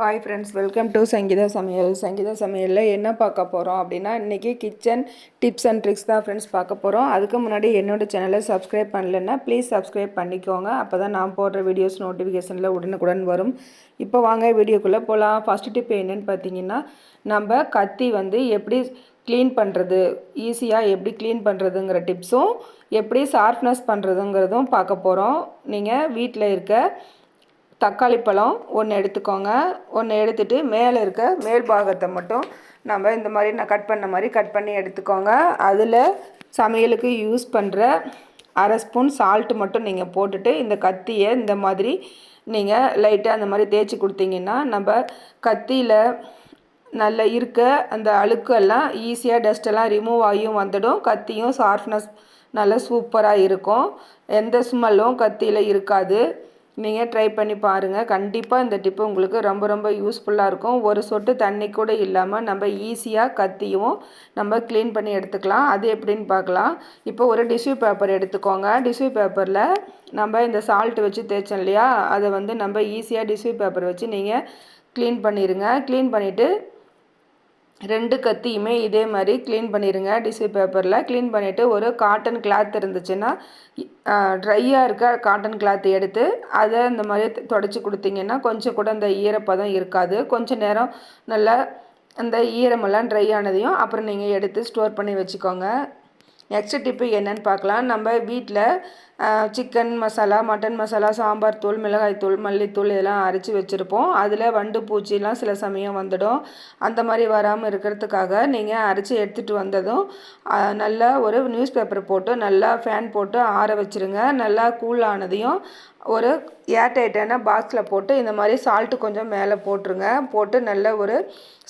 Hi friends welcome to Sangeetha சமையல் சங்கீதா சமையலில் என்ன பார்க்க போகிறோம் அப்படின்னா இன்றைக்கி கிச்சன் டிப்ஸ் அண்ட் ட்ரிக்ஸ் தான் ஃப்ரெண்ட்ஸ் பார்க்க போகிறோம் அதுக்கு முன்னாடி என்னோடய சேனலை சப்ஸ்கிரைப் பண்ணலைன்னா ப்ளீஸ் சப்ஸ்கிரைப் பண்ணிக்கோங்க. அப்போ தான் நான் போடுற வீடியோஸ் நோட்டிஃபிகேஷனில் உடனுக்குடன் வரும். இப்போ வாங்க வீடியோக்குள்ளே போகலாம் ஃபஸ்ட்டு டிப் என்னென்னு பார்த்தீங்கன்னா நம்ம கத்தி வந்து எப்படி க்ளீன் பண்ணுறது ஈஸியாக எப்படி க்ளீன் பண்ணுறதுங்கிற டிப்ஸும் எப்படி ஷார்ப்னஸ் பண்ணுறதுங்கிறதும் பார்க்க போகிறோம் நீங்கள் வீட்டில் இருக்க தக்காளி பழம் ஒன்று எடுத்துக்கோங்க. ஒன்று எடுத்துகிட்டு மேலே இருக்க மேல் பாகத்தை மட்டும் நம்ம இந்த மாதிரி நான் கட் பண்ண மாதிரி கட் பண்ணி எடுத்துக்கோங்க. அதில் சமையலுக்கு யூஸ் பண்ணுற அரை ஸ்பூன் சால்ட்டு மட்டும் நீங்கள் போட்டுட்டு இந்த கத்தியை இந்த மாதிரி நீங்கள் லைட்டாக அந்த மாதிரி தேய்ச்சி கொடுத்தீங்கன்னா நம்ம கத்தியில் நல்ல இருக்க அந்த அழுக்கெல்லாம் ஈஸியாக டஸ்ட்டெல்லாம் ரிமூவ் ஆகியும் வந்துடும். கத்தியும் ஷார்ப்னஸ் நல்லா சூப்பராக இருக்கும். எந்த ஸ்மெல்லும் கத்தியில் இருக்காது. நீங்கள் ட்ரை பண்ணி பாருங்கள் கண்டிப்பாக இந்த டிப்பு உங்களுக்கு ரொம்ப ரொம்ப யூஸ்ஃபுல்லாக இருக்கும். ஒரு சொட்டு தண்ணி கூட இல்லாமல் நம்ம ஈஸியாக கத்தியும் நம்ம க்ளீன் பண்ணி எடுத்துக்கலாம். அது எப்படின்னு பார்க்கலாம். இப்போ ஒரு டிஷ்யூ பேப்பர் எடுத்துக்கோங்க. டிஷ்யூ பேப்பரில் நம்ம இந்த சால்ட் வச்சு தேய்ச்சோம் இல்லையா? அதை வந்து நம்ம ஈஸியாக டிஷ்யூ பேப்பர் வச்சு நீங்கள் க்ளீன் பண்ணிடுங்க க்ளீன் பண்ணிவிட்டு ரெண்டு கத்தியுமே இதே மாதிரி க்ளீன் பண்ணிடுங்க டிஷ்யூ பேப்பரில் க்ளீன் பண்ணிவிட்டு ஒரு காட்டன் கிளாத் இருந்துச்சுன்னா ட்ரையாக இருக்க காட்டன் கிளாத் எடுத்து அதை இந்த மாதிரி தொடச்சி கொடுத்தீங்கன்னா கொஞ்சம் கூட அந்த ஈரப்பதம் இருக்காது. கொஞ்சம் நேரம் நல்லா அந்த ஈரமெல்லாம் ட்ரை ஆனதையும் அப்புறம் நீங்கள் எடுத்து ஸ்டோர் பண்ணி வச்சுக்கோங்க. நெக்ஸ்ட் டிப்பு என்னென்னு பார்க்கலாம். நம்ம வீட்டில் சிக்கன் மசாலா மட்டன் மசாலா சாம்பார் தூள் மிளகாய்த்தூள் மல்லித்தூள் இதெல்லாம் அரைச்சி வச்சுருப்போம். அதில் வண்டு பூச்சிலாம் சில சமயம் வந்துடும். அந்த மாதிரி வராமல் இருக்கிறதுக்காக நீங்கள் அரைச்சி எடுத்துகிட்டு வந்ததும் நல்லா ஒரு நியூஸ் பேப்பர் போட்டு நல்லா ஃபேன் போட்டு ஆற வச்சுருங்க. நல்லா கூல் ஆனதையும் ஒரு ஏர்டைட்டான பாக்ஸில் போட்டு இந்த மாதிரி சால்ட்டு கொஞ்சம் மேலே போட்டுருங்க. போட்டு நல்ல ஒரு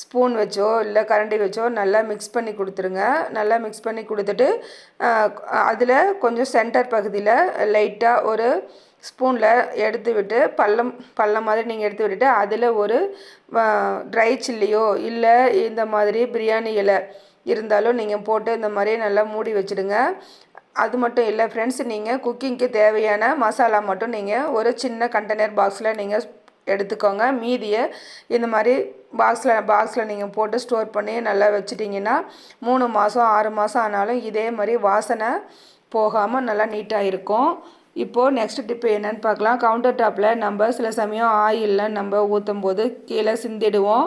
ஸ்பூன் வச்சோ இல்லை கரண்டி வச்சோ நல்லா மிக்ஸ் பண்ணி கொடுத்துருங்க. நல்லா மிக்ஸ் பண்ணி கொடுத்துட்டு அதில் கொஞ்சம் சென்டர் பகுதியில் லைட்டாக ஒரு ஸ்பூனில் எடுத்து விட்டு பள்ளம் பள்ளம் மாதிரி நீங்கள் எடுத்து விட்டுட்டு அதில் ஒரு ட்ரை சில்லியோ இல்லை இந்த மாதிரி பிரியாணி இலை இருந்தாலும் நீங்கள் போட்டு இந்த மாதிரி நல்லா மூடி வச்சுடுங்க. அது மட்டும் இல்லை ஃப்ரெண்ட்ஸ் நீங்கள் குக்கிங்க்கு தேவையான மசாலா மட்டும் நீங்கள் ஒரு சின்ன கண்டெய்னர் பாக்ஸில் நீங்கள் எடுத்துக்கோங்க. மீதியை இந்த மாதிரி பாக்ஸில் பாக்ஸில் நீங்கள் போட்டு ஸ்டோர் பண்ணி நல்லா வச்சுட்டிங்கன்னா மூணு மாதம் ஆறு மாதம் ஆனாலும் இதே மாதிரி வாசனை போகாமல் நல்லா நீட்டாக இருக்கும். இப்போது நெக்ஸ்ட் டிப்பு என்னென்னு பார்க்கலாம். கவுண்டர் டாப்பில் நம்ம சில சமயம் ஆயிலில் நம்ம ஊற்றும் போது கீழே சிந்திடுவோம்.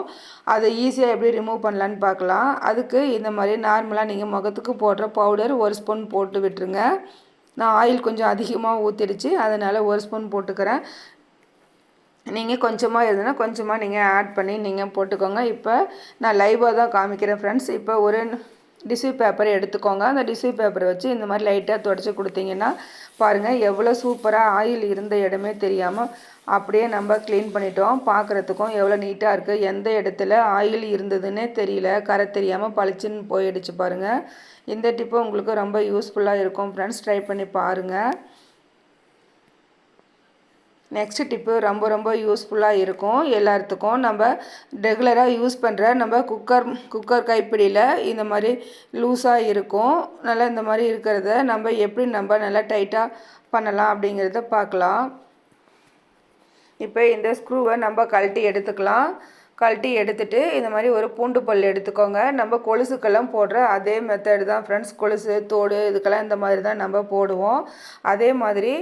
அதை ஈஸியாக எப்படி ரிமூவ் பண்ணலான்னு பார்க்கலாம். அதுக்கு இந்த மாதிரி நார்மலாக நீங்கள் முகத்துக்கு போடுற பவுடர் ஒரு ஸ்பூன் போட்டு விட்டுருங்க. நான் ஆயில் கொஞ்சம் அதிகமாக ஊற்றிடுச்சு அதனால் ஒரு ஸ்பூன் போட்டுக்கிறேன். நீங்கள் கொஞ்சமாக இருந்ததுன்னா கொஞ்சமாக நீங்கள் ஆட் பண்ணி நீங்கள் போட்டுக்கோங்க. இப்போ நான் லைவாக தான் காமிக்கிறேன் ஃப்ரெண்ட்ஸ் இப்போ ஒரு டிஷ்யூ பேப்பரை எடுத்துக்கோங்க. அந்த டிஷ்யூ பேப்பரை வச்சு இந்த மாதிரி லைட்டாக தொடச்சி கொடுத்தீங்கன்னா பாருங்கள் எவ்வளோ சூப்பராக ஆயில் இருந்த இடமே தெரியாமல் அப்படியே நம்ம க்ளீன் பண்ணிட்டோம். பார்க்குறதுக்கும் எவ்வளோ நீட்டாக இருக்குது எந்த இடத்துல ஆயில் இருந்ததுன்னே தெரியல. கரை தெரியாமல் பளிச்சுன்னு போயிடுச்சு பாருங்கள் இந்த டிப்பு உங்களுக்கு ரொம்ப யூஸ்ஃபுல்லாக இருக்கும். ஃப்ரெண்ட்ஸ் ட்ரை பண்ணி பாருங்கள் நெக்ஸ்ட் டிப்பு ரொம்ப ரொம்ப யூஸ்ஃபுல்லாக இருக்கும். எல்லாத்துக்கும் நம்ம ரெகுலராக யூஸ் பண்ணுற நம்ம குக்கர் குக்கர் கைப்பிடியில் இந்த மாதிரி லூஸாக இருக்கும். நல்லா இந்த மாதிரி இருக்கிறத நம்ம எப்படி நம்ம நல்லா டைட்டாக பண்ணலாம் அப்படிங்கிறத பார்க்கலாம். இப்போ இந்த ஸ்க்ரூவை நம்ம கழட்டி எடுத்துக்கலாம். கழட்டி எடுத்துட்டு இந்த மாதிரி ஒரு பூண்டு பல் எடுத்துக்கோங்க. நம்ம கொலுசுக்கெல்லாம் போடுற அதே மெத்தடு தான் ஃப்ரெண்ட்ஸ் கொலுசு தோடு இதுக்கெல்லாம் இந்த மாதிரி தான் நம்ம போடுவோம். அதே மாதிரி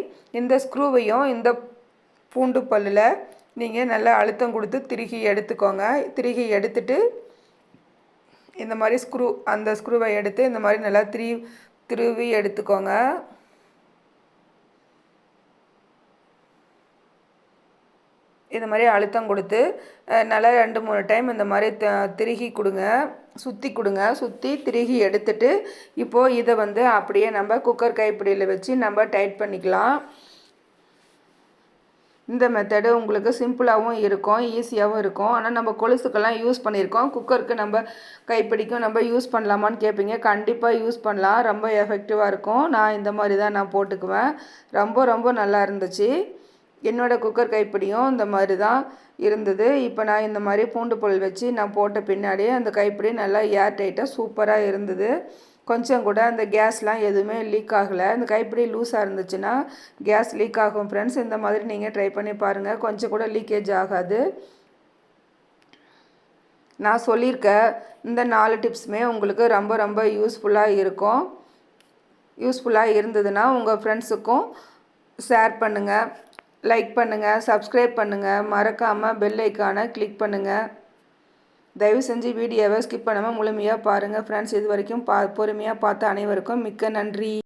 இந்த ஸ்க்ரூவையும் இந்த பூண்டு பல்லில் நீங்கள் நல்லா அழுத்தம் கொடுத்து திருகி எடுத்துக்கோங்க. திருகி எடுத்துட்டு இந்த மாதிரி ஸ்க்ரூ அந்த ஸ்க்ரூவை எடுத்து இந்த மாதிரி நல்லா திரு திருவி எடுத்துக்கோங்க. இந்த மாதிரி அழுத்தம் கொடுத்து நல்லா ரெண்டு மூணு டைம் இந்த மாதிரி த திருகி கொடுங்க. சுற்றி கொடுங்க. சுற்றி திருகி எடுத்துட்டு இப்போது இதை வந்து அப்படியே நம்ம குக்கர் கைப்பிடியில் வச்சு நம்ம டைட் பண்ணிக்கலாம். இந்த மெத்தடு உங்களுக்கு சிம்பிளாகவும் இருக்கும் ஈஸியாகவும் இருக்கும். ஆனால் நம்ம கொலுசுக்கெல்லாம் யூஸ் பண்ணியிருக்கோம். குக்கருக்கு நம்ம கைப்பிடிக்கும் நம்ம யூஸ் பண்ணலாமான்னு கேட்பீங்க கண்டிப்பாக யூஸ் பண்ணலாம். ரொம்ப எஃபெக்டிவாக இருக்கும். நான் இந்த மாதிரி தான் நான் போட்டுக்குவேன். ரொம்ப ரொம்ப நல்லா இருந்துச்சு. என்னோடய குக்கர் கைப்பிடியும் இந்த மாதிரி தான் இருந்தது. இப்போ நான் இந்த மாதிரி பூண்டு பொருள் வச்சு நான் போட்ட பின்னாடியே அந்த கைப்பிடி நல்லா ஏர் டைட்டாக சூப்பராக இருந்தது. கொஞ்சம் கூட அந்த கேஸ்லாம் எதுவுமே லீக் ஆகலை. அந்த கைப்பிடி லூஸாக இருந்துச்சுன்னா கேஸ் லீக் ஆகும் ஃப்ரெண்ட்ஸ் இந்த மாதிரி நீங்கள் ட்ரை பண்ணி பாருங்கள் கொஞ்சம் கூட லீக்கேஜ் ஆகாது. நான் சொல்லியிருக்க இந்த நாலு டிப்ஸுமே உங்களுக்கு ரொம்ப ரொம்ப யூஸ்ஃபுல்லாக இருக்கும். யூஸ்ஃபுல்லாக இருந்ததுன்னா உங்கள் ஃப்ரெண்ட்ஸுக்கும் ஷேர் பண்ணுங்கள் லைக் பண்ணுங்கள் சப்ஸ்கிரைப் பண்ணுங்கள் மறக்காமல் பெல் ஐக்கானை கிளிக் பண்ணுங்கள் தயவு செஞ்சு வீடியோவை ஸ்கிப் பண்ணாமல் முழுமையாக பாருங்கள் ஃப்ரெண்ட்ஸ் இது வரைக்கும் பா பொறுமையாக பார்த்த அனைவருக்கும் மிக்க நன்றி.